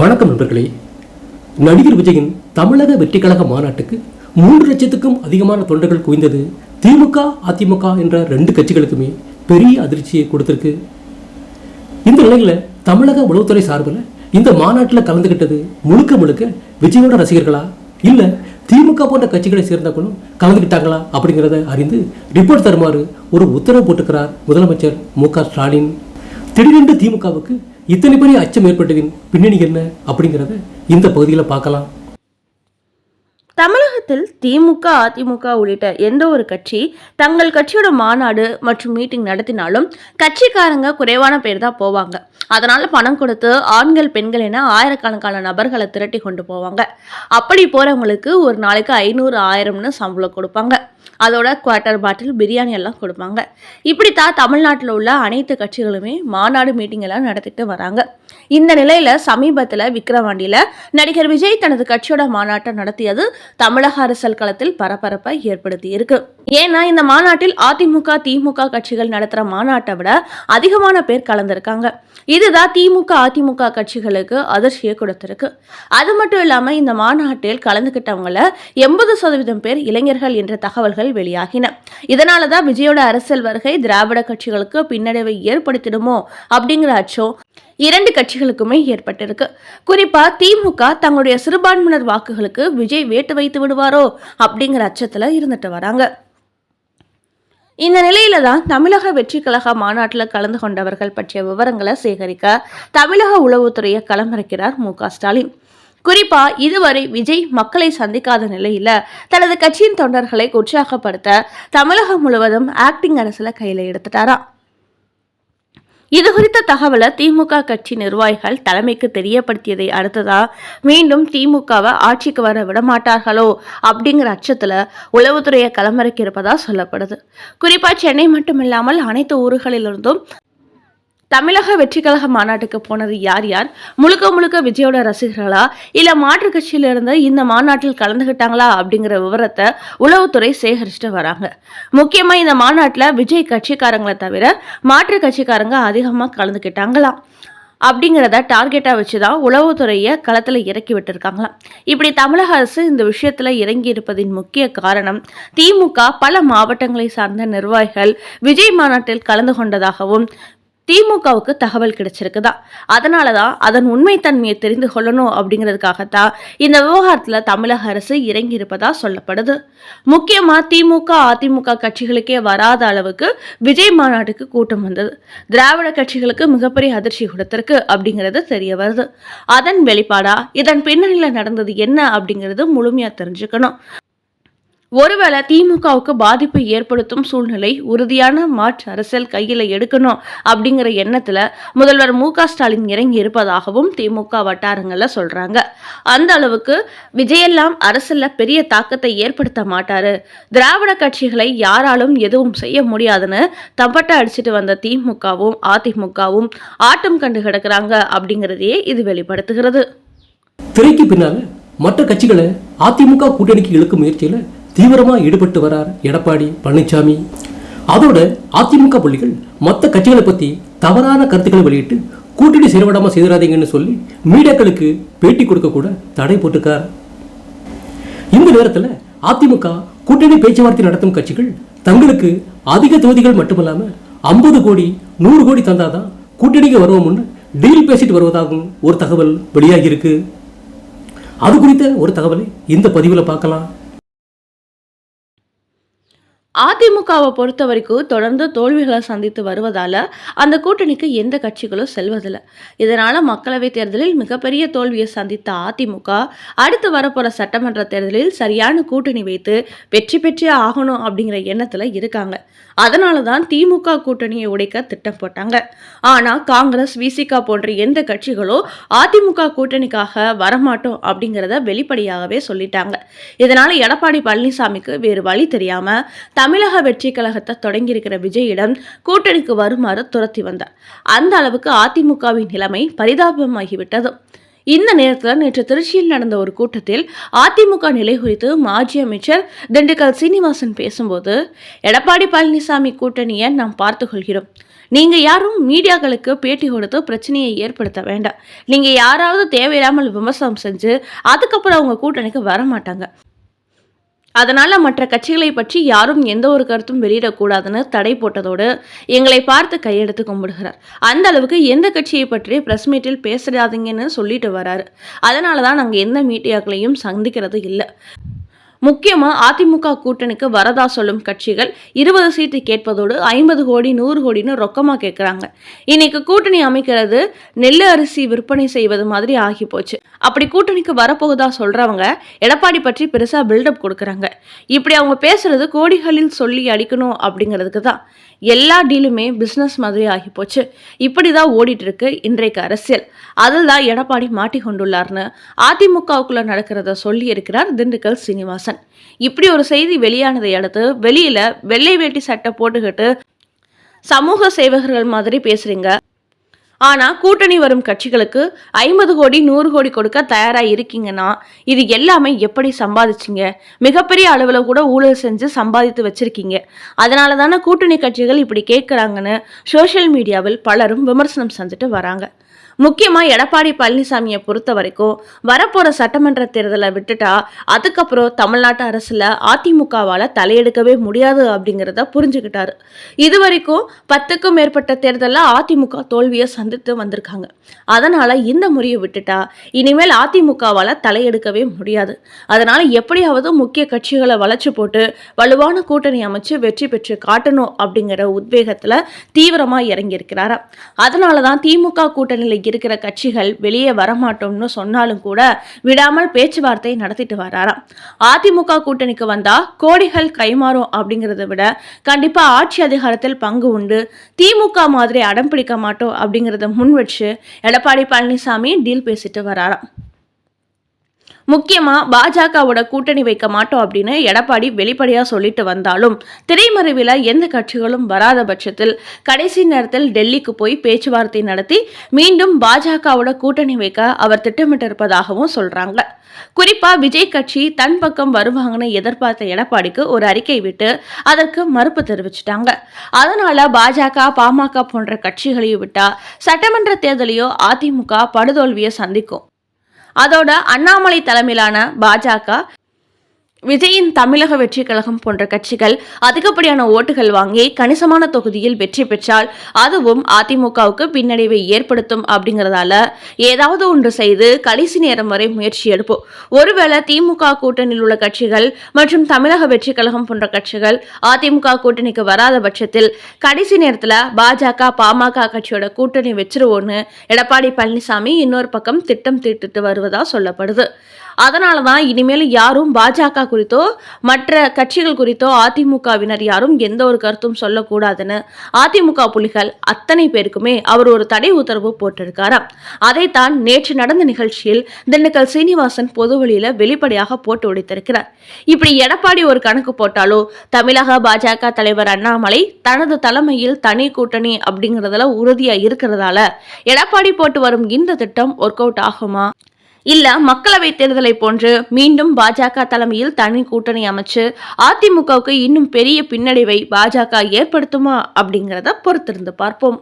வணக்கம் நண்பர்களே. நடிகர் விஜயின் தமிழக வெற்றிக்கழக மாநாட்டுக்கு மூன்று லட்சத்துக்கும் அதிகமான தொண்டர்கள் குவிந்தது திமுக அதிமுக என்ற ரெண்டு கட்சிகளுக்குமே பெரிய அதிர்ச்சியை கொடுத்திருக்கு. இந்த நிலையில் தமிழக உளவுத்துறை சார்பில் இந்த மாநாட்டில் கலந்துக்கிட்டது முழுக்க முழுக்க விஜயோட ரசிகர்களா? இல்ல திமுக போன்ற கட்சிகளை சேர்ந்தவங்களும் கலந்துக்கிட்டாங்களா அப்படிங்கிறத அறிந்து ரிப்போர்ட் தருமாறு ஒரு உத்தரவு போட்டுக்கிறார் முதலமைச்சர் மு க ஸ்டாலின். திடீரென்று திமுகவுக்கு இத்தனை பெரிய அச்சம் ஏற்பட்டதின் பின்னணி என்ன அப்படிங்கிறத இந்த பகுதியில் பார்க்கலாம். தமிழகத்தில் திமுக அதிமுக உள்ளிட்ட எந்த ஒரு கட்சி தங்கள் கட்சியோட மாநாடு மற்றும் மீட்டிங் நடத்தினாலும் கட்சிக்காரங்க குறைவான பேர் தான் போவாங்க. அதனால பணம் கொடுத்து ஆண்கள் பெண்கள் என ஆயிரக்கணக்கான நபர்களை திரட்டி கொண்டு போவாங்க. அப்படி போறவங்களுக்கு ஒரு நாளைக்கு ஐநூறு ஆயிரம்னு சம்பளம் கொடுப்பாங்க. அதோட குவார்ட்டர் பாட்டில் பிரியாணி எல்லாம் கொடுப்பாங்க. இப்படித்தான் தமிழ்நாட்டில் உள்ள அனைத்து கட்சிகளுமே மாநாடு மீட்டிங் எல்லாம் நடத்திட்டு வராங்க. இந்த நிலையில சமீபத்தில் விக்ரவாண்டியில நடிகர் விஜய் தனது கட்சியோட மாநாட்டம் நடத்தியது தமிழக அரசியல் களத்தில் பரபரப்பை ஏற்படுத்தி இருக்கு ஏன்னா இந்த மாநாட்டில் அதிமுக திமுக கட்சிகள் நடத்துற மாநாட்டை விட அதிகமான பேர் கலந்திருக்காங்க. இதுதான் திமுக அதிமுக கட்சிகளுக்கு அதிர்ச்சியை கொடுத்திருக்கு. அது மட்டும் இல்லாம இந்த மாநாட்டில் கலந்துகிட்டவங்கள எண்பது சதவீதம் பேர் இளைஞர்கள் என்ற தகவல்கள் வெளியாகின. இதனால தான் விஜயோட அரசியல் வருகை திராவிட கட்சிகளுக்கு பின்னடைவை ஏற்படுத்திடுமோ அப்படிங்கிற அச்சம் இரண்டு கட்சிகள் கட்சிகளுக்குமே ஏற்பட்டிருக்கு. குறிப்பா திமுக தங்களுடைய சிறுபான்மையினர் வாக்குகளுக்கு விஜய் வேட்டு வைத்து விடுவாரோ அப்படிங்கிற அச்சத்துல இருந்துட்டு வராங்க. இந்த நிலையில தான் தமிழக வெற்றி கழக மாநாட்டில் கலந்து கொண்டவர்கள் பற்றிய விவரங்களை சேகரிக்க தமிழக உளவுத்துறையை களமிறக்கிறார் மு ஸ்டாலின். குறிப்பா இதுவரை விஜய் மக்களை சந்திக்காத நிலையில தனது கட்சியின் தொண்டர்களை உற்சாகப்படுத்த தமிழகம் முழுவதும் ஆக்டிங் அரசுல கையில எடுத்துட்டாராம். இது குறித்த தகவலை திமுக கட்சி நிர்வாகிகள் தலைமைக்கு தெரியப்படுத்தியதை அடுத்ததா? மீண்டும் திமுகவை ஆட்சிக்கு வர விடமாட்டார்களோ அப்படிங்கிற அச்சத்துல உளவுத்துறையை களமிறக்கி இருப்பதா சொல்லப்படுது. குறிப்பா சென்னை மட்டுமில்லாமல் அனைத்து ஊர்களிலிருந்தும் தமிழக வெற்றி கழக மாநாட்டுக்கு போனது யார் யார்? முழுக்க முழுக்க விஜயோட ரசிகர்களா? இல்ல மாற்றுக் கட்சியில இருந்து இந்த மாநாட்டில் கலந்துகிட்டாங்களா? அப்படிங்கிற விவரத்தை உளவுத்துறை சேகரிச்சுட்டு வராங்க. முக்கியமா இந்த மாநாட்டில் விஜய் கட்சிக்காரங்களை தவிர மாற்றுக் கட்சிக்காரங்க அதிகமாக கலந்துக்கிட்டாங்களாம் அப்படிங்கிறத டார்கெட்டாக வச்சு தான் உளவுத்துறையை களத்தில் இறக்கி விட்டுருக்காங்களாம். இப்படி தமிழக அரசு இந்த விஷயத்தில் இறங்கி இருப்பதின் முக்கிய காரணம் திமுக பல மாவட்டங்களை சார்ந்த நிர்வாகிகள் விஜய் மாநாட்டில் கலந்து கொண்டதாகவும் திமுகவுக்கு தகவல் கிடைச்சிருக்குதா? அதனால தான் அதன் உண்மைத்தன்மையை தெரிந்து கொள்ளணும் அப்படிங்கிறதுக்காகத்தான் இந்த விவகாரத்தில் தமிழக அரசு இறங்கி சொல்லப்படுது. முக்கியமாக திமுக அதிமுக கட்சிகளுக்கே வராத அளவுக்கு விஜய் மாநாட்டுக்கு கூட்டம் வந்தது. திராவிட கட்சிகளுக்கு மிகப்பெரிய அதிர்ச்சி கொடுத்திருக்கு அப்படிங்கிறது தெரிய வருது. அதன் வெளிப்பாடா இதன் பின்னணியில் நடந்தது என்ன அப்படிங்கிறது முழுமையாக தெரிஞ்சுக்கணும். ஒருவேளை திமுகவுக்கு பாதிப்பை ஏற்படுத்தும் சூழ்நிலை உறுதியான மாற்று அரசியல் கையில் எடுக்கணும் அப்படிங்கிற எண்ணத்துல முதல்வர் மு ஸ்டாலின் இறங்கி இருப்பதாகவும் திமுக வட்டாரங்கள்ல சொல்றாங்க. அந்த அளவுக்கு விஜயெல்லாம் அரசியல்ல பெரிய தாக்கத்தை ஏற்படுத்த மாட்டாரு. திராவிட கட்சிகளை யாராலும் எதுவும் செய்ய முடியாதுன்னு தப்பட்ட அடிச்சுட்டு வந்த திமுகவும் அதிமுகவும் ஆட்டம் கண்டு கிடக்குறாங்க அப்படிங்கிறதையே இது வெளிப்படுத்துகிறது. திரைக்கு பின்னால் மற்ற கட்சிகளை அதிமுக கூட்டணிக்கு இழுக்கும் முயற்சியில தீவிரமா ஈடுபட்டு வரார் எடப்பாடி பழனிசாமி அதோட அதிமுக புள்ளிகள் மற்ற கட்சிகளை பத்தி தவறான கருத்துக்களை வெளியிட்டு கூட்டணி செயல்படாமல் செய்திடாதீங்கன்னு சொல்லி மீடியாக்களுக்கு பேட்டி கொடுக்க கூட தடை போட்டிருக்கார். இந்த நேரத்துல அதிமுக கூட்டணி பேச்சுவார்த்தை நடத்தும் கட்சிகள் தங்களுக்கு அதிக தொகுதிகள் மட்டுமல்லாமல் ஐம்பது கோடி நூறு கோடி தந்தாதான் கூட்டணிக்கு வருவோம்னு டீல் பேசிட்டு வருவதாகவும் ஒரு தகவல் வெளியாகி இருக்கு அது குறித்த ஒரு தகவலை இந்த பதிவில் பார்க்கலாம். அதிமுகவை பொறுத்த வரைக்கும் தொடர்ந்து தோல்விகளை சந்தித்து வருவதால் அந்த கூட்டணிக்கு எந்த கட்சிகளும் செல்வதில்லை. இதனால் மக்களவைத் தேர்தலில் மிகப்பெரிய தோல்வியை சந்தித்த அதிமுக அடுத்து வரப்போகிற சட்டமன்ற தேர்தலில் சரியான கூட்டணி வைத்து வெற்றி பெற்றே ஆகணும் அப்படிங்கிற எண்ணத்தில் இருக்காங்க. அதனால தான் திமுக கூட்டணியை உடைக்க திட்டம் போட்டாங்க. ஆனால் காங்கிரஸ் விசிகா போன்ற எந்த கட்சிகளோ அதிமுக கூட்டணிக்காக வரமாட்டோம் அப்படிங்கிறத வெளிப்படையாகவே சொல்லிட்டாங்க. இதனால் எடப்பாடி பழனிசாமிக்கு வேறு வழி தெரியாமல் தமிழக வெற்றி கழகத்தை தொடங்கியிருக்கிற விஜயிடம் கூட்டணிக்கு வருமாறு துரத்தி வந்தார். அந்த அளவுக்கு அதிமுகவின் நிலைமை பரிதாபமாகிவிட்டது. இந்த நேரத்தில் நேற்று திருச்சியில் நடந்த ஒரு கூட்டத்தில் அதிமுக நிலை குறித்து மாஜி அமைச்சர் திண்டுக்கல் சீனிவாசன் பேசும்போது எடப்பாடி பழனிசாமி கூட்டணியை நாம் பார்த்துக்கொள்கிறோம். நீங்க யாரும் மீடியாக்களுக்கு பேட்டி கொடுத்து பிரச்சனையை ஏற்படுத்த வேண்டாம். நீங்க யாராவது தேவையில்லாமல் விமர்சனம் செஞ்சு அதுக்கப்புறம் அவங்க கூட்டணிக்கு வர மாட்டாங்க அதனால் மற்ற கட்சிகளை பற்றி யாரும் எந்த ஒரு கருத்தும் வெளியிடக்கூடாதுன்னு தடை போட்டதோடு எங்களை பார்த்து கையெடுத்து கும்பிடுகிறார். அந்த அளவுக்கு எந்த கட்சியை பற்றி ப்ரெஸ் மீட்டில் பேசிடாதீங்கன்னு சொல்லிட்டு வராரு. அதனால தான் நாங்கள் எந்த மீடியாக்களையும் சந்திக்கிறது இல்லை. முக்கியமாக அதிமுக கூட்டணிக்கு வரதா சொல்லும் கட்சிகள் இருபது சீட்டு கேட்பதோடு ஐம்பது கோடி நூறு கோடின்னு ரொக்கமாக கேட்குறாங்க இன்னைக்கு கூட்டணி அமைக்கிறது நெல்லு அரிசி விற்பனை செய்வது மாதிரி ஆகி போச்சு. அப்படி கூட்டணிக்கு வரப்போகுதா சொல்கிறவங்க எடப்பாடி பற்றி பெருசாக பில்டப் கொடுக்குறாங்க. இப்படி அவங்க பேசுறது கோடிகளில் சொல்லி அடிக்கணும் அப்படிங்கிறதுக்கு தான். எல்லா டீலுமே பிஸ்னஸ் மாதிரி ஆகி போச்சு. இப்படி தான் ஓடிட்டு இருக்கு இன்றைக்கு அரசியல். அதில் தான் எடப்பாடி மாட்டிக்கொண்டுள்ளார்னு அதிமுகவுக்குள்ள நடக்கிறத சொல்லி இருக்கிறார் திண்டுக்கல் சீனிவாசன். இப்படி ஒரு செய்தி வெளியானதை அடுத்து வெளியில வெள்ளை வேட்டி சட்டை போட்டுக்கிட்டு சமூக சேவகர்கள் மாதிரி பேசுறீங்க. ஆனால் கூட்டணி வரும் கட்சிகளுக்கு ஐம்பது கோடி நூறு கோடி கொடுக்க தயாராக இருக்கீங்கன்னா இது எல்லாமே எப்படி சம்பாதிச்சீங்க? மிகப்பெரிய அளவில் கூட ஊழல் செஞ்சு சம்பாதித்து வச்சுருக்கீங்க. அதனால தானே கூட்டணி கட்சிகள் இப்படி கேட்குறாங்கன்னு சோஷியல் மீடியாவில் பலரும் விமர்சனம் செஞ்சுட்டு வராங்க. முக்கியமாக எடப்பாடி பழனிசாமியை பொறுத்த வரைக்கும் வரப்போகிற சட்டமன்ற தேர்தலை விட்டுட்டா அதுக்கப்புறம் தமிழ்நாட்டு அரசில் அதிமுகவால் தலையெடுக்கவே முடியாது அப்படிங்கிறத புரிஞ்சுக்கிட்டாரு. இது வரைக்கும் பத்துக்கும் மேற்பட்ட தேர்தலில் அதிமுக தோல்வியை சந்தித்து வந்திருக்காங்க. அதனால் இந்த முறையை விட்டுட்டா இனிமேல் அதிமுகவால் தலையெடுக்கவே முடியாது. அதனால் எப்படியாவது முக்கிய கட்சிகளை வளைச்சு போட்டு வலுவான கூட்டணி அமைச்சு வெற்றி பெற்று காட்டணும் அப்படிங்கிற உத்வேகத்தில் தீவிரமாக இறங்கியிருக்கிறாரா. அதனால தான் திமுக கூட்டணியில் இருக்கிற கட்சிகள் வெளியே வரமாட்டோம்னு சொன்னாலும் கூட விடாமல் பேச்சுவார்த்தை நடத்திட்டு வராராம். அதிமுக கூட்டணிக்கு வந்தா கோடிகள் கைமாறும் அப்படிங்கிறத விட கண்டிப்பா ஆட்சி அதிகாரத்தில் பங்கு உண்டு. திமுக மாதிரி அடம் பிடிக்க மாட்டோம் அப்படிங்கிறத முன் வச்சு எடப்பாடி பழனிசாமி டீல் பேசிட்டு வராராம். முக்கியமாக பாஜகவோட கூட்டணி வைக்க மாட்டோம் அப்படின்னு எடப்பாடி வெளிப்படையாக சொல்லிட்டு வந்தாலும் திரைமறைவில் எந்த கட்சிகளும் வராத பட்சத்தில் கடைசி நேரத்தில் டெல்லிக்கு போய் பேச்சுவார்த்தை நடத்தி மீண்டும் பாஜகவோட கூட்டணி வைக்க அவர் திட்டமிட்டிருப்பதாகவும் சொல்கிறாங்க குறிப்பாக விஜய் கட்சி தன் பக்கம் வருவாங்கன்னு எதிர்பார்த்த எடப்பாடிக்கு ஒரு அறிக்கை விட்டு அதற்கு மறுப்பு தெரிவிச்சிட்டாங்க. அதனால பாஜக பாமக போன்ற கட்சிகளையும் விட்டா சட்டமன்ற தேர்தலையோ அதிமுக படுதோல்வியை சந்திக்கும். அதோட அண்ணாமலை தலைமையிலான பாஜக விஜயின் தமிழக வெற்றி கழகம் போன்ற கட்சிகள் அதிகப்படியான ஓட்டுகள் வாங்கி கணிசமான தொகுதியில் வெற்றி பெற்றால் அதுவும் அதிமுகவுக்கு பின்னடைவை ஏற்படுத்தும் அப்படிங்கிறதால ஏதாவது ஒன்று செய்து கடைசி நேரம் வரை முயற்சி எடுப்போம். ஒருவேளை திமுக கூட்டணியில் உள்ள கட்சிகள் மற்றும் தமிழக வெற்றி கழகம் போன்ற கட்சிகள் அதிமுக கூட்டணிக்கு வராத பட்சத்தில் கடைசி நேரத்தில் பாஜக பாமக கட்சியோட கூட்டணி வச்சிருவோன்னு எடப்பாடி பழனிசாமி இன்னொரு பக்கம் திட்டம் தீட்டுட்டு வருவதா சொல்லப்படுது. அதனால தான் இனிமேல் யாரும் பாஜக குறித்தோ மற்ற கட்சிகள் குறித்தோ அதிமுகவினர் யாரும் எந்த ஒரு கருத்தும் சொல்லக்கூடாதுன்னு அதிமுக புலிகள் அத்தனை பேருக்குமே அவர் ஒரு தடை உத்தரவு போட்டிருக்காராம். அதைத்தான் நேற்று நடந்த நிகழ்ச்சியில் திண்டுக்கல் சீனிவாசன் பொது வழியில வெளிப்படையாக போட்டு உடைத்திருக்கிறார் இப்படி எடப்பாடி ஒரு கணக்கு போட்டாலோ தமிழக பாஜக தலைவர் அண்ணாமலை தனது தலைமையில் தனி கூட்டணி அப்படிங்கிறதுல உறுதியா இருக்கிறதால எடப்பாடி போட்டு வரும் இந்த திட்டம் ஒர்க் அவுட் ஆகுமா? இல்ல மக்களவை தேர்தலை போன்று மீண்டும் பாஜக தலைமையில் தனி கூட்டணி அமைச்சு அதிமுகவுக்கு இன்னும் பெரிய பின்னடைவை பாஜக ஏற்படுத்துமா அப்படிங்கிறத பொறுத்திருந்து பார்ப்போம்.